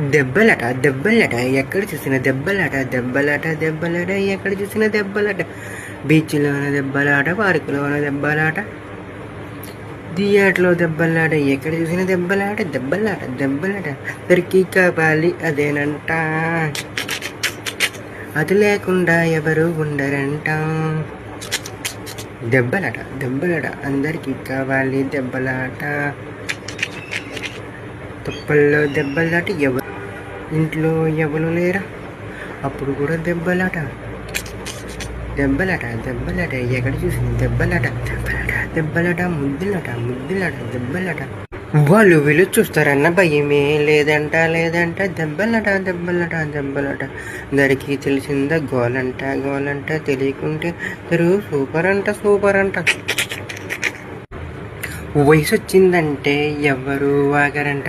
దెబ్బలట దెబ్బలట ఎక్కడ చూసిన దెబ్బలట దెబ్బలట దెబ్బలట ఎక్కడ చూసిన దెబ్బలట. బీచ్లోన దెబ్బలాట పార్కులోన దెబ్బలాట థియేటర్లో దెబ్బలాట ఎక్కడ చూసిన దెబ్బలాట దెబ్బలాట దెబ్బలాట. దొరికి కావాలి అదేనంట. అది లేకుండా ఎవరు ఉండరంట. దెబ్బలాట దెబ్బలాట అందరికీ కావాలి దెబ్బలాట. తుప్పల్లో దెబ్బలాట ఎవరు ఇంట్లో ఎవరు లేరా? అప్పుడు కూడా దెబ్బలాట. దెబ్బలాట దెబ్బలాట. ఎక్కడ చూసింది దెబ్బలాట. దెబ్బలాట దెబ్బలాట ముద్దులాట ముద్దులాట దెబ్బలాట. వాళ్ళు వీళ్ళు చూస్తారన్న భయమే లేదంట లేదంట. దెబ్బలట దెబ్బలట దెబ్బలట. అందరికీ తెలిసిందా గోలంట గోలంట. తెలియకుంటే తెరుగు సూపర్ అంట సూపర్ అంట వయసు వచ్చిందంటే ఎవరు వాగరంట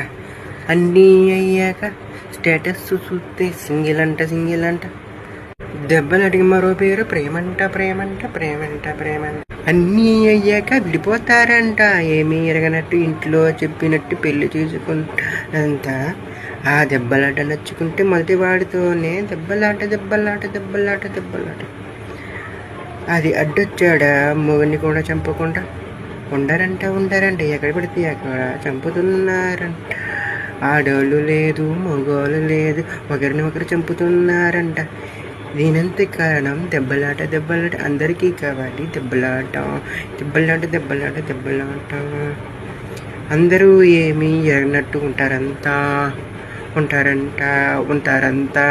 అన్నీ అయ్యాక స్టేటస్ చూస్తే సింగిల్ అంట సింగిల్ అంట దెబ్బలడిగి మరో పేరు ప్రేమంట ప్రేమంట ప్రేమంట ప్రేమంట. అన్నీ అయ్యాక విడిపోతారంట. ఏమీ ఎరగనట్టు ఇంట్లో చెప్పినట్టు పెళ్ళి చేసుకుంటారంట ఆ దెబ్బలాట నచ్చుకుంటే మొదటి వాడితోనే దెబ్బలాట దెబ్బలాట దెబ్బలాట దెబ్బలాట. అది అడ్డొచ్చాడా? మొగని కూడా చంపకుండా. ఉండరంట ఉండరంట. ఎక్కడ పడితే అక్కడ చంపుతున్నారంట. ఆడోళ్ళు లేదు మగోళ్ళు లేదు ఒకరిని ఒకరు చంపుతున్నారంట. దీనంత కారణం దెబ్బలాట దెబ్బలాట. అందరికీ కావాలి దెబ్బలాట. దెబ్బలాట దెబ్బలాట దెబ్బలాట. అందరూ ఏమీ ఎరగనట్టు ఉంటారంతా ఉంటారంట ఉంటారంతా.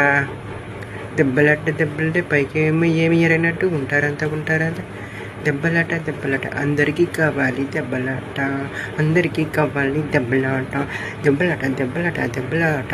దెబ్బలాట దెబ్బలంటే. పైకి ఏమి ఏమి ఎరగనట్టు ఉంటారంతా ఉంటారంతా. దెబ్బలాట దెబ్బలాట. అందరికీ కావాలి దెబ్బలాట. అందరికీ కావాలి దెబ్బలాట. దెబ్బలాట దెబ్బలాట దెబ్బలాట.